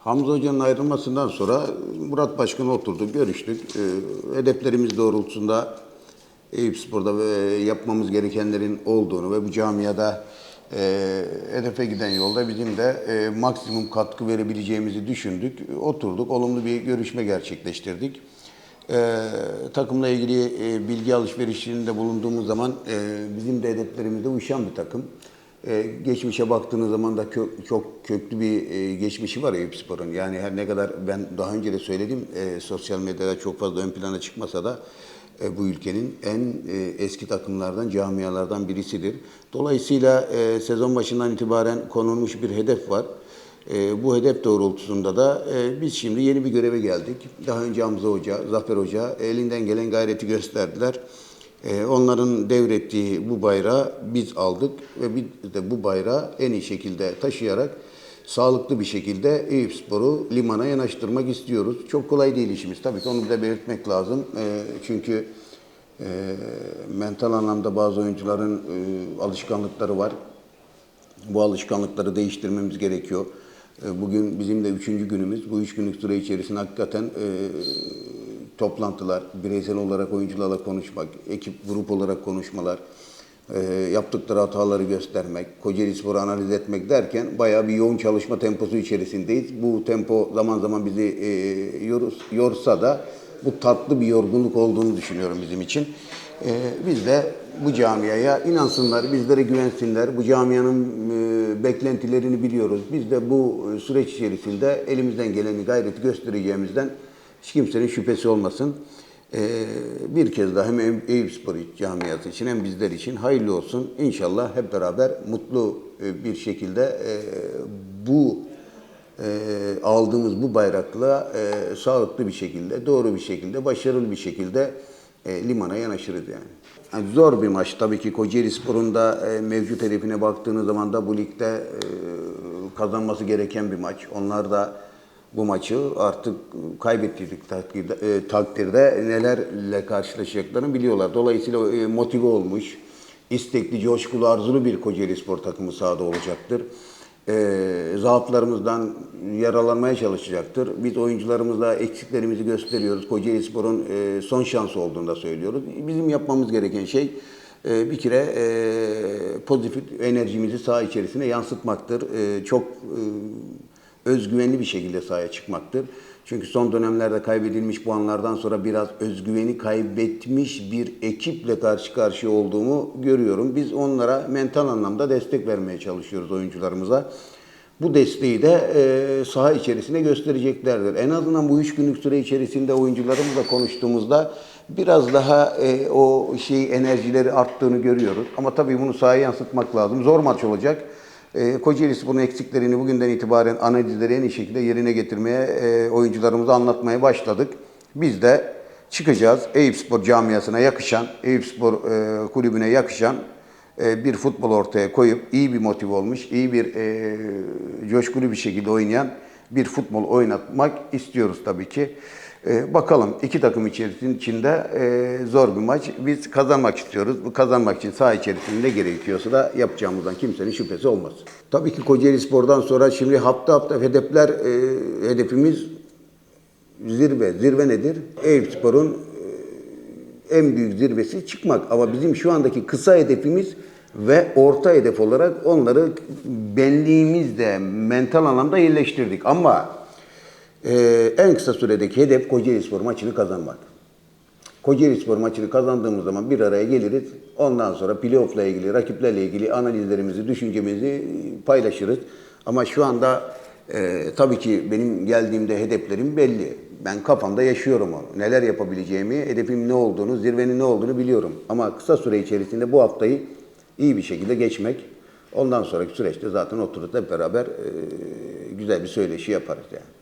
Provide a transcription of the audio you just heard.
Hamza Hoca'nın ayrılmasından sonra Murat Başkan'la oturduk, görüştük. Ee, hedeflerimiz doğrultusunda Eyüp Spor'da ve yapmamız gerekenlerin olduğunu ve bu camiada e, hedefe giden yolda bizim de e, maksimum katkı verebileceğimizi düşündük. Oturduk, olumlu bir görüşme gerçekleştirdik. Ee, takımla ilgili e, bilgi alışverişinde bulunduğumuz zaman e, bizim de hedeflerimize uyuşan bir takım. E, geçmişe baktığınız zaman da kö- çok köklü bir e, geçmişi var Eyüp Spor'un. Yani her ne kadar ben daha önce de söyledim e, sosyal medyada çok fazla ön plana çıkmasa da e, bu ülkenin en e, eski takımlardan, camialardan birisidir. Dolayısıyla e, sezon başından itibaren konulmuş bir hedef var. E, bu hedef doğrultusunda da e, biz şimdi yeni bir göreve geldik. Daha önce Hamza Hoca, Zafer Hoca elinden gelen gayreti gösterdiler. E, onların devrettiği bu bayrağı biz aldık ve biz de bu bayrağı en iyi şekilde taşıyarak sağlıklı bir şekilde Eyüp Spor'u limana yanaştırmak istiyoruz. Çok kolay değil işimiz. Tabii ki onu da belirtmek lazım. E, çünkü e, mental anlamda bazı oyuncuların e, alışkanlıkları var. Bu alışkanlıkları değiştirmemiz gerekiyor. E, Bugün bizim de üçüncü günümüz. Bu üç günlük süre içerisinde hakikaten toplantılar, bireysel olarak oyuncularla konuşmak, ekip, grup olarak konuşmalar, e, yaptıkları hataları göstermek, Kocaeli Spor'u analiz etmek derken bayağı bir yoğun çalışma temposu içerisindeyiz. Bu tempo zaman zaman bizi e, yorus- yorsa da bu tatlı bir yorgunluk olduğunu düşünüyorum bizim için. E, biz de bu camiaya inansınlar, bizlere güvensinler. Bu camianın e, beklentilerini biliyoruz. Biz de bu e, süreç içerisinde elimizden geleni gayreti göstereceğimizden hiç kimsenin şüphesi olmasın. E, bir kez daha hem Eyüp Spor camiası için hem bizler için hayırlı olsun. İnşallah hep beraber mutlu e, bir şekilde e, bu e, aldığımız bu bayrakla e, sağlıklı bir şekilde, doğru bir şekilde, başarılı bir şekilde e, limana yanaşırız yani. Yani zor bir maç tabii ki Kocaeli Spor'un da e, mevcut hedefine baktığınız zaman da bu ligde e, kazanması gereken bir maç. Onlar da bu maçı artık kaybettiği takdirde, e, takdirde nelerle karşılaşacaklarını biliyorlar. Dolayısıyla e, motive olmuş, istekli, coşkulu, arzulu bir Kocaeli Spor takımı sahada olacaktır e, zaaflarımızdan yaralanmaya çalışacaktır. Biz oyuncularımızla eksiklerimizi gösteriyoruz. Kocaeli Spor'un e, son şansı olduğunu da söylüyoruz. Bizim yapmamız gereken şey e, bir kere e, pozitif enerjimizi saha içerisine yansıtmaktır. E, çok e, özgüvenli bir şekilde sahaya çıkmaktır. Çünkü son dönemlerde kaybedilmiş puanlardan sonra biraz özgüveni kaybetmiş bir ekiple karşı karşıya olduğumu görüyorum. Biz onlara mental anlamda destek vermeye çalışıyoruz oyuncularımıza. Bu desteği de e, saha içerisinde göstereceklerdir. En azından bu üç günlük süre içerisinde oyuncularımızla konuştuğumuzda biraz daha e, o şey enerjileri arttığını görüyoruz. Ama tabii bunu sahaya yansıtmak lazım. Zor maç olacak. E, Kocaeli Spor'un eksiklerini bugünden itibaren analizleri en iyi şekilde yerine getirmeye, e, oyuncularımıza anlatmaya başladık. Biz de çıkacağız. Eyüp Spor camiasına yakışan, Eyüp Spor e, kulübüne yakışan e, bir futbol ortaya koyup iyi bir motive olmuş, iyi bir e, coşkulu bir şekilde oynayan bir futbol oynatmak istiyoruz tabii ki. E, bakalım iki takım içerisinde e, zor bir maç. Biz kazanmak istiyoruz. Bu kazanmak için saha içerisinde gerekiyorsa da yapacağımızdan kimsenin şüphesi olmaz. Tabii ki Kocaeli Spor'dan sonra şimdi hafta hafta hedefler, e, hedefimiz zirve. Zirve nedir? Eyüp Spor'un e, en büyük zirvesi çıkmak. Ama bizim şu andaki kısa hedefimiz ve orta hedef olarak onları benliğimizde mental anlamda yerleştirdik. Ama e, en kısa süredeki hedef Kocaeli Spor maçını kazanmak. Kocaeli Spor maçını kazandığımız zaman bir araya geliriz. Ondan sonra playoff'la ilgili, rakiplerle ilgili analizlerimizi, düşüncemizi paylaşırız. Ama şu anda e, tabii ki benim geldiğimde hedeflerim belli. Ben kafamda yaşıyorum onu. Neler yapabileceğimi, hedefim ne olduğunu, zirvenin ne olduğunu biliyorum. Ama kısa süre içerisinde bu haftayı iyi bir şekilde geçmek. Ondan sonraki süreçte zaten oturup hep beraber e, güzel bir söyleşi yaparız yani.